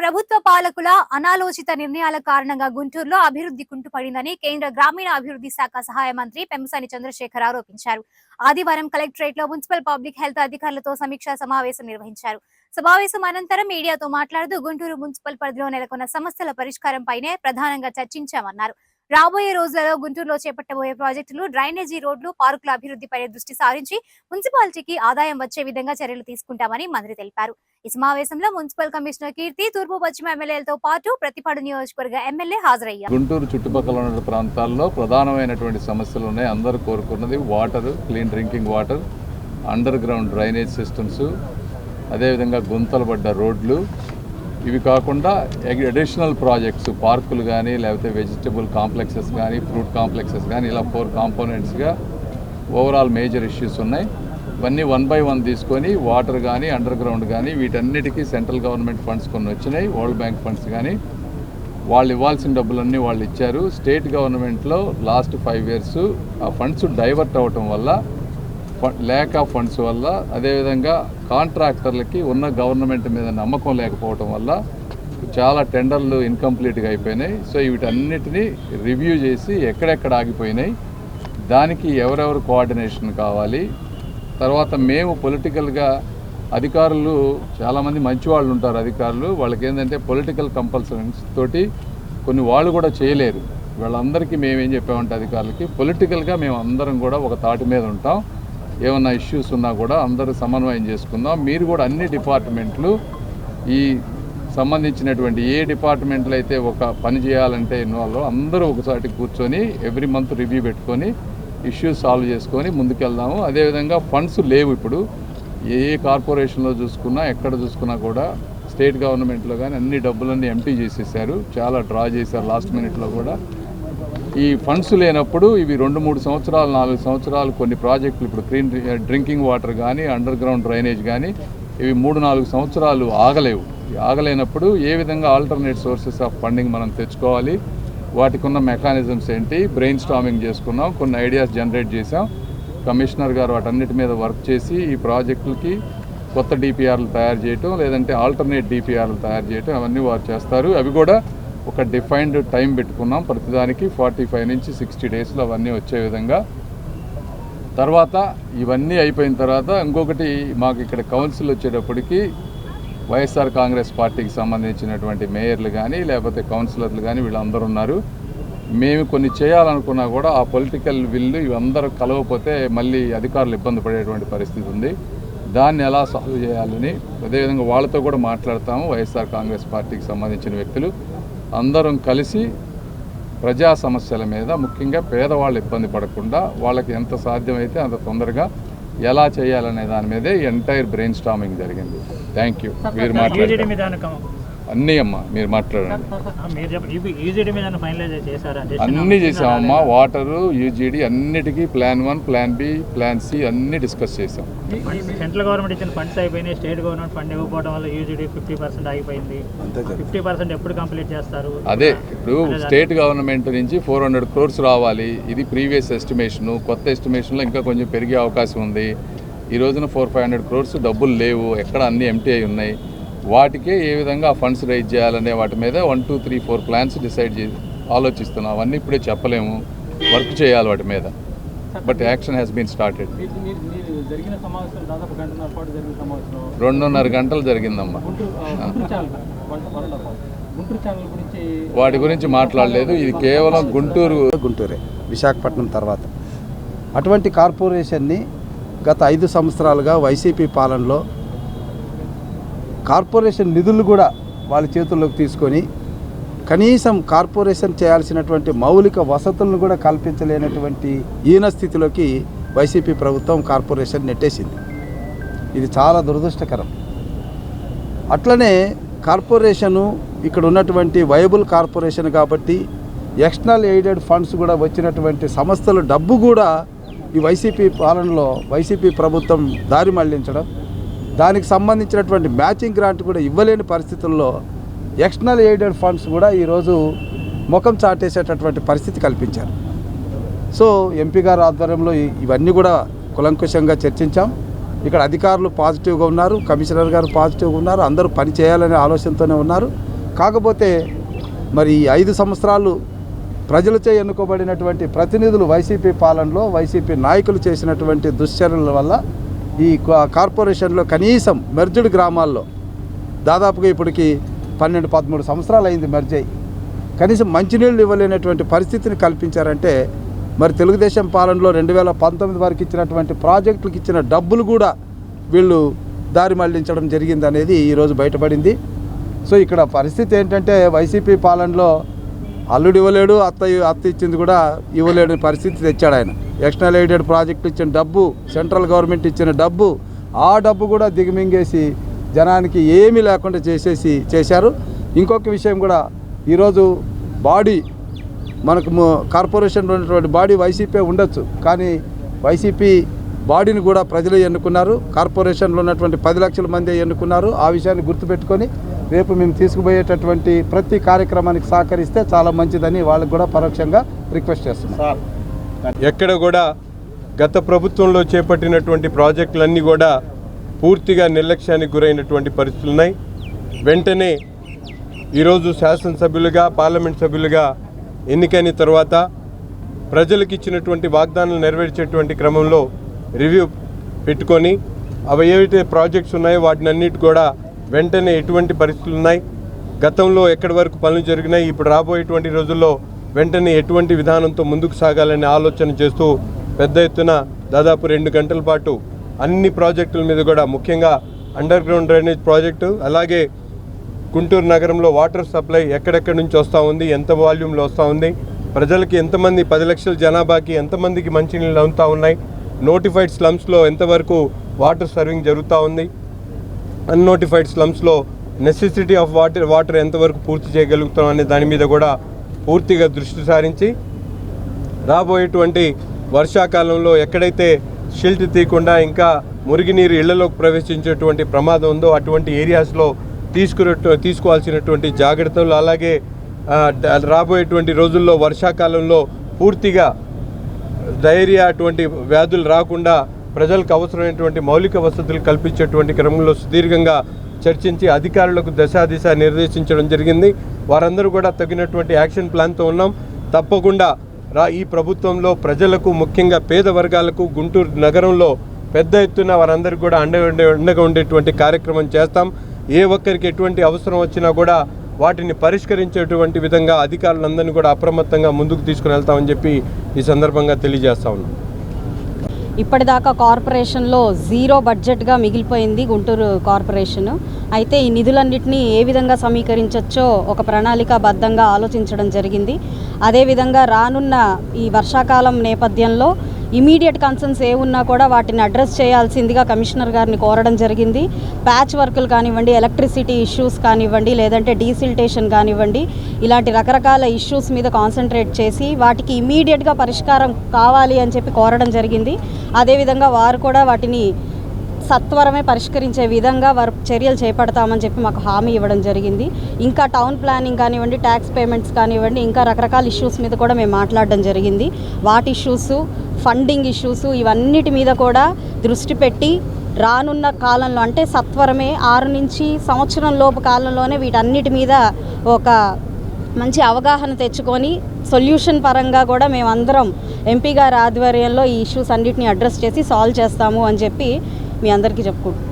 ప్రభుత్వ పాలకుల అనాలోచిత నిర్ణయాల కారణంగా గుంటూరులో అభివృద్ధి కుంటుపడిందని కేంద్ర గ్రామీణ అభివృద్ధి శాఖ సహాయ మంత్రి పెంసాని చంద్రశేఖర్ ఆరోపించారు. ఆదివారం కలెక్టరేట్లో మున్సిపల్ పబ్లిక్ హెల్త్ అధికారులతో సమీక్షా సమావేశం నిర్వహించారు. సమావేశం అనంతరం మీడియాతో మాట్లాడుతూ గుంటూరు మున్సిపల్ పరిధిలో నెలకొన్న సమస్యల పరిష్కారం పైనే ప్రధానంగా చర్చించామన్నారు. రాబోయే రోజులలో గుంటూరులో చేపట్టబోయే ప్రాజెక్టులు డ్రైనేజీ రోడ్లు పార్కుల అభివృద్ధిపై దృష్టి సారించి మున్సిపాలిటీకి ఆదాయం వచ్చే విధంగా చర్యలు తీసుకుంటామని మంత్రి తెలిపారు. ఈ సమావేశంలో మున్సిపల్ కమిషనర్ కీర్తి తూర్పు పశ్చిమ ఎమ్మెల్యేలతో పాటు ప్రతిపాడు నియోజకవర్గ ఎమ్మెల్యే హాజరయ్యారు. గుంటూరు చుట్టుపక్కల ఉన్న ప్రాంతాల్లో ప్రధానమైనటువంటి సమస్యలు ఉన్నాయి. అందరూ కోరుకున్నది water clean drinking water underground drainage systems అదేవిధంగా గుంతలు పడ్డ రోడ్లు ఇవి కాకుండా అడిషనల్ ప్రాజెక్ట్స్ పార్కులు కానీ లేకపోతే వెజిటబుల్ కాంప్లెక్సెస్ కానీ ఫ్రూట్ కాంప్లెక్సెస్ కానీ ఇలా ఫోర్ కాంపోనెంట్స్గా ఓవరాల్ మేజర్ ఇష్యూస్ ఉన్నాయి. ఇవన్నీ వన్ బై వన్ తీసుకొని వాటర్ కానీ అండర్ గ్రౌండ్ కానీ వీటన్నిటికీ సెంట్రల్ గవర్నమెంట్ ఫండ్స్ కొన్ని వచ్చినాయి. వరల్డ్ బ్యాంక్ ఫండ్స్ కానీ వాళ్ళు ఇవ్వాల్సిన డబ్బులన్నీ వాళ్ళు ఇచ్చారు. స్టేట్ గవర్నమెంట్లో లాస్ట్ ఫైవ్ ఇయర్స్ ఆ ఫండ్స్ డైవర్ట్ అవ్వటం వల్ల ల్యాక్ ఆఫ్ ఫండ్స్ వల్ల అదేవిధంగా కాంట్రాక్టర్లకి ఉన్న గవర్నమెంట్ మీద నమ్మకం లేకపోవటం వల్ల చాలా టెండర్లు ఇన్కంప్లీట్గా అయిపోయినాయి. సో వీటన్నిటినీ రివ్యూ చేసి ఎక్కడెక్కడ ఆగిపోయినాయి దానికి ఎవరెవరు కోఆర్డినేషన్ కావాలి తర్వాత మేము పొలిటికల్గా అధికారులు చాలామంది మంచి వాళ్ళు ఉంటారు అధికారులు వాళ్ళకి ఏంటంటే పొలిటికల్ కంపల్సరీస్ తోటి కొన్ని వాళ్ళు కూడా చేయలేరు. వాళ్ళందరికీ మేమేం చెప్పామంటే అధికారులకి పొలిటికల్గా మేము అందరం కూడా ఒక తాటి మీద ఉంటాం. ఏమన్నా ఇష్యూస్ ఉన్నా కూడా అందరూ సమన్వయం చేసుకుందాం. మీరు కూడా అన్ని డిపార్ట్మెంట్లు ఈ సంబంధించినటువంటి ఏ డిపార్ట్మెంట్లు అయితే ఒక పని చేయాలంటే ఇన్వాల్వ్ అందరూ ఒకసారి కూర్చొని ఎవ్రీ మంత్ రివ్యూ పెట్టుకొని ఇష్యూస్ సాల్వ్ చేసుకొని ముందుకెళ్దాము. అదేవిధంగా ఫండ్స్ లేవు ఇప్పుడు. ఏ కార్పొరేషన్లో చూసుకున్నా ఎక్కడ చూసుకున్నా కూడా స్టేట్ గవర్నమెంట్లో కానీ అన్ని డబ్బులన్నీ ఎంటీ చేసేసారు. చాలా డ్రా చేశారు లాస్ట్ మినిట్లో కూడా. ఈ ఫండ్స్ లేనప్పుడు ఇవి రెండు మూడు సంవత్సరాలు నాలుగు సంవత్సరాలు కొన్ని ప్రాజెక్టులు ఇప్పుడు క్లీన్ డ్రింకింగ్ వాటర్ కానీ అండర్ గ్రౌండ్ డ్రైనేజ్ కానీ ఇవి మూడు నాలుగు సంవత్సరాలు ఆగలేవు. ఆగలేనప్పుడు ఏ విధంగా ఆల్టర్నేట్ సోర్సెస్ ఆఫ్ ఫండింగ్ మనం తెచ్చుకోవాలి వాటికి ఉన్న మెకానిజమ్స్ ఏంటి బ్రెయిన్ స్టామింగ్ చేసుకున్నాం కొన్ని ఐడియాస్ జనరేట్ చేసాం కమిషనర్ గారు వాటన్నిటి మీద వర్క్ చేసి ఈ ప్రాజెక్టులకి కొత్త డిపిఆర్లు తయారు చేయటం లేదంటే ఆల్టర్నేట్ డిపిఆర్లు తయారు చేయటం అవన్నీ వారు చేస్తారు. అవి కూడా ఒక డిఫైన్డ్ టైం పెట్టుకున్నాం. ప్రతిదానికి ఫార్టీ ఫైవ్ నుంచి సిక్స్టీ డేస్లో అవన్నీ వచ్చే విధంగా. తర్వాత ఇవన్నీ అయిపోయిన తర్వాత ఇంకొకటి మాకు ఇక్కడ కౌన్సిల్ వచ్చేటప్పటికి వైఎస్ఆర్ కాంగ్రెస్ పార్టీకి సంబంధించినటువంటి మేయర్లు కానీ లేకపోతే కౌన్సిలర్లు కానీ వీళ్ళందరూ ఉన్నారు. మేము కొన్ని చేయాలనుకున్నా కూడా ఆ పొలిటికల్ విల్లు ఇవందరూ కలవకపోతే మళ్ళీ అధికారులు ఇబ్బంది పడేటువంటి పరిస్థితి ఉంది. దాన్ని ఎలా సాల్వ్ చేయాలని అదేవిధంగా వాళ్ళతో కూడా మాట్లాడతాము. వైఎస్ఆర్ కాంగ్రెస్ పార్టీకి సంబంధించిన వ్యక్తులు. అందరం కలిసి ప్రజా సమస్యల మీద ముఖ్యంగా పేదవాళ్ళు ఇబ్బంది పడకుండా వాళ్ళకి ఎంత సాధ్యమైతే అంత తొందరగా ఎలా చేయాలనే దాని మీదే ఎంటైర్ బ్రెయిన్ స్టామింగ్ జరిగింది. థ్యాంక్ యూ మీరు మాట్లాడారు ఏమన్నా అన్నీ అమ్మా మీరు మాట్లాడండి. చేశారా? అన్నీ చేసామమ్మా వాటరు యూజీడీ అన్నిటికీ plan one plan B plan C అన్నీ డిస్కస్ చేసాం. సెంట్రల్ గవర్నమెంట్ ఇచ్చిన ఫండ్స్ అయిపోయినాయి స్టేట్ గవర్నమెంట్ ఫండ్ ఇవ్వకపోవడం వల్ల యూజీడీ ఫిఫ్టీ పర్సెంట్ ఆగిపోయింది. ఫిఫ్టీ పర్సెంట్ ఎప్పుడు కంప్లీట్ చేస్తారు? అదే ఇప్పుడు స్టేట్ గవర్నమెంట్ నుంచి ఫోర్ హండ్రెడ్ క్రోర్స్ రావాలి. ఇది ప్రీవియస్ ఎస్టిమేషన్ కొత్త ఎస్టిమేషన్లో ఇంకా కొంచెం పెరిగే అవకాశం ఉంది. ఈ రోజున ఫోర్ ఫైవ్ హండ్రెడ్ క్రోర్స్ డబ్బులు లేవు. ఎక్కడ అన్ని ఎంటీ అయి ఉన్నాయి? వాటికే ఏ విధంగా ఫండ్స్ రైజ్ చేయాలనే వాటి మీద one two three four plans decide చేసి ఆలోచిస్తున్నాం. అవన్నీ ఇప్పుడే చెప్పలేము. వర్క్ చేయాలి వాటి మీద. But action has been started. రెండున్నర గంటలు జరిగిందమ్మా. వాటి గురించి మాట్లాడలేదు. ఇది కేవలం గుంటూరు గుంటూరే విశాఖపట్నం తర్వాత. అటువంటి కార్పొరేషన్ని గత ఐదు సంవత్సరాలుగా వైసీపీ పాలనలో కార్పొరేషన్ నిధులు కూడా వాళ్ళ చేతుల్లోకి తీసుకొని కనీసం కార్పొరేషన్ చేయాల్సినటువంటి మౌలిక వసతులను కూడా కల్పించలేనటువంటి ఈన స్థితిలోకి వైసీపీ ప్రభుత్వం కార్పొరేషన్ నెట్టేసింది. ఇది చాలా దురదృష్టకరం. అట్లనే కార్పొరేషను ఇక్కడ ఉన్నటువంటి వైబుల్ కార్పొరేషన్ కాబట్టి ఎక్స్టర్నల్ ఎయిడెడ్ ఫండ్స్ కూడా వచ్చినటువంటి సంస్థల డబ్బు కూడా ఈ వైసీపీ పాలనలో వైసీపీ ప్రభుత్వం దారి మళ్ళించడం దానికి సంబంధించినటువంటి మ్యాచింగ్ గ్రాంట్ కూడా ఇవ్వలేని పరిస్థితుల్లో ఎక్స్టర్నల్ ఎయిడెడ్ ఫండ్స్ కూడా ఈరోజు ముఖం చాటేసేటటువంటి పరిస్థితి కల్పించారు. సో ఎంపీ గారి ఆధ్వర్యంలో ఇవన్నీ కూడా కులంకుశంగా చర్చించాం. ఇక్కడ అధికారులు పాజిటివ్గా ఉన్నారు కమిషనర్ గారు పాజిటివ్గా ఉన్నారు అందరూ పని చేయాలనే ఆలోచనతోనే ఉన్నారు. కాకపోతే మరి ఈ ఐదు సంవత్సరాలు ప్రజలచే ఎన్నుకోబడినటువంటి ప్రతినిధులు వైసీపీ పాలనలో వైసీపీ నాయకులు చేసినటువంటి దుశ్చర్యల వల్ల ఈ కార్పొరేషన్లో కనీసం మెర్జ్డ్ గ్రామాల్లో దాదాపుగా ఇప్పటికి పన్నెండు పదమూడు సంవత్సరాలు అయింది మెర్జ్ అయ్యి. కనీసం మంచినీళ్ళు ఇవ్వలేనటువంటి పరిస్థితిని కల్పించారంటే మరి తెలుగుదేశం పాలనలో రెండు వేల పంతొమ్మిది వరకు ఇచ్చినటువంటి ప్రాజెక్టులకు ఇచ్చిన డబ్బులు కూడా వీళ్ళు దారి మళ్ళించడం జరిగింది అనేది ఈరోజు బయటపడింది. సో ఇక్కడ పరిస్థితి ఏంటంటే వైసీపీ పాలనలో అల్లుడు ఇవ్వలేడు అత్త అత్త ఇచ్చింది కూడా ఇవ్వలేని పరిస్థితి తెచ్చాడు ఆయన. ఎక్స్టర్నల్ ఎయిడెడ్ ప్రాజెక్టు ఇచ్చిన డబ్బు సెంట్రల్ గవర్నమెంట్ ఇచ్చిన డబ్బు ఆ డబ్బు కూడా దిగమింగేసి జనానికి ఏమీ లేకుండా చేసేసి చేశారు. ఇంకొక విషయం కూడా ఈరోజు బాడీ మనకు కార్పొరేషన్ కార్పొరేషన్లో ఉన్నటువంటి బాడీ వైసీపీ ఉండొచ్చు కానీ వైసీపీ బాడీని కూడా ప్రజలు ఎన్నుకున్నారు. కార్పొరేషన్లో ఉన్నటువంటి పది లక్షల మంది ఎన్నుకున్నారు. ఆ విషయాన్ని గుర్తుపెట్టుకొని రేపు మేము తీసుకుపోయేటటువంటి ప్రతి కార్యక్రమానికి సహకరిస్తే చాలా మంచిదని వాళ్ళకి కూడా పరోక్షంగా రిక్వెస్ట్ చేస్తున్నాం. ఎక్కడ కూడా గత ప్రభుత్వంలో చేపట్టినటువంటి ప్రాజెక్టులన్నీ కూడా పూర్తిగా నిర్లక్ష్యానికి గురైనటువంటి పరిస్థితులు ఉన్నాయి. వెంటనే ఈరోజు శాసనసభ్యులుగా పార్లమెంట్ సభ్యులుగా ఎన్నికైన తర్వాత ప్రజలకు ఇచ్చినటువంటి వాగ్దానాలు నెరవేర్చేటువంటి క్రమంలో రివ్యూ పెట్టుకొని అవి ఏవైతే ప్రాజెక్ట్స్ ఉన్నాయో వాటిని అన్నిటి కూడా వెంటనే ఎటువంటి పరిస్థితులు ఉన్నాయి? గతంలో ఎక్కడి వరకు పనులు జరిగినాయి? ఇప్పుడు రాబోయేటువంటి రోజుల్లో వెంటనే ఎటువంటి విధానంతో ముందుకు సాగాలనే ఆలోచన చేస్తూ పెద్ద ఎత్తున దాదాపు రెండు గంటల పాటు అన్ని ప్రాజెక్టుల మీద కూడా ముఖ్యంగా అండర్ గ్రౌండ్ డ్రైనేజ్ ప్రాజెక్టు అలాగే గుంటూరు నగరంలో వాటర్ సప్లై ఎక్కడెక్కడి నుంచి వస్తూ ఉంది? ఎంత వాల్యూమ్లో వస్తూ ఉంది? ప్రజలకి ఎంతమంది పది లక్షల జనాభాకి ఎంతమందికి మంచినీళ్ళు అందుతూ ఉన్నాయి? నోటిఫైడ్ స్లమ్స్లో ఎంతవరకు వాటర్ సర్వింగ్ జరుగుతూ ఉంది? అన్నోటిఫైడ్ స్లమ్స్లో నెసెసిటీ ఆఫ్ వాటర్ వాటర్ ఎంతవరకు పూర్తి చేయగలుగుతాం అనే దాని మీద కూడా పూర్తిగా దృష్టి సారించి రాబోయేటువంటి వర్షాకాలంలో ఎక్కడైతే షిల్ట్ తీయకుండా ఇంకా మురిగినీరు ఇళ్ళలోకి ప్రవేశించేటువంటి ప్రమాదం ఉందో అటువంటి ఏరియాస్లో తీసుకునే తీసుకోవాల్సినటువంటి జాగ్రత్తలు అలాగే రాబోయేటువంటి రోజుల్లో వర్షాకాలంలో పూర్తిగా డైరియా అటువంటి వ్యాధులు రాకుండా ప్రజలకు అవసరమైనటువంటి మౌలిక వసతులు కల్పించేటువంటి క్రమంలో సుదీర్ఘంగా చర్చించి అధికారులకు దశాదిశ నిర్దేశించడం జరిగింది. వారందరూ కూడా తగినటువంటి యాక్షన్ ప్లాన్తో ఉన్నాం. తప్పకుండా రా ఈ ప్రభుత్వంలో ప్రజలకు ముఖ్యంగా పేద వర్గాలకు గుంటూరు నగరంలో పెద్ద ఎత్తున వారందరికీ కూడా అండ ఉండే అండగా ఉండేటువంటి కార్యక్రమం చేస్తాం. ఏ ఒక్కరికి ఎటువంటి అవసరం వచ్చినా కూడా వాటిని పరిష్కరించేటువంటి విధంగా అధికారులందరినీ కూడా అప్రమత్తంగా ముందుకు తీసుకుని వెళ్తామని చెప్పి ఈ సందర్భంగా తెలియజేస్తా ఉన్నాం. ఇప్పటిదాకా కార్పొరేషన్లో జీరో బడ్జెట్గా మిగిలిపోయింది గుంటూరు కార్పొరేషన్. అయితే ఈ నిధులన్నింటినీ ఏ విధంగా సమీకరించవచ్చో ఒక ప్రణాళికాబద్ధంగా ఆలోచించడం జరిగింది. అదేవిధంగా రానున్న ఈ వర్షాకాలం నేపథ్యంలో ఇమీడియట్ కన్సర్న్స్ ఏ ఉన్నా కూడా వాటిని అడ్రస్ చేయాల్సిందిగా కమిషనర్ గారిని కోరడం జరిగింది. ప్యాచ్ వర్కులు కానివ్వండి ఎలక్ట్రిసిటీ ఇష్యూస్ కానివ్వండి లేదంటే డీసిల్టేషన్ కానివ్వండి ఇలాంటి రకరకాల ఇష్యూస్ మీద కాన్సన్ట్రేట్ చేసి వాటికి ఇమీడియట్గా పరిష్కారం కావాలి అని చెప్పి కోరడం జరిగింది. అదేవిధంగా వారు కూడా వాటిని సత్వరమే పరిష్కరించే విధంగా వారు చర్యలు చేపడతామని చెప్పి మాకు హామీ ఇవ్వడం జరిగింది. ఇంకా టౌన్ ప్లానింగ్ కానివ్వండి ట్యాక్స్ పేమెంట్స్ కానివ్వండి ఇంకా రకరకాల ఇష్యూస్ మీద కూడా మేము మాట్లాడడం జరిగింది. వాటి ఇష్యూస్ ఫండింగ్ ఇష్యూస్ ఇవన్నిటి మీద కూడా దృష్టి పెట్టి రానున్న కాలంలో అంటే సత్వరమే ఆరు నుంచి సంవత్సరం లోపు కాలంలోనే వీటన్నిటి మీద ఒక మంచి అవగాహన తెచ్చుకొని సొల్యూషన్ పరంగా కూడా మేమందరం ఎంపీ గారి ఆధ్వర్యంలో ఈ ఇష్యూస్ అన్నిటిని అడ్రస్ చేసి సాల్వ్ చేస్తాము అని చెప్పి మీ అందరికీ చెప్పుకుంటున్నాం.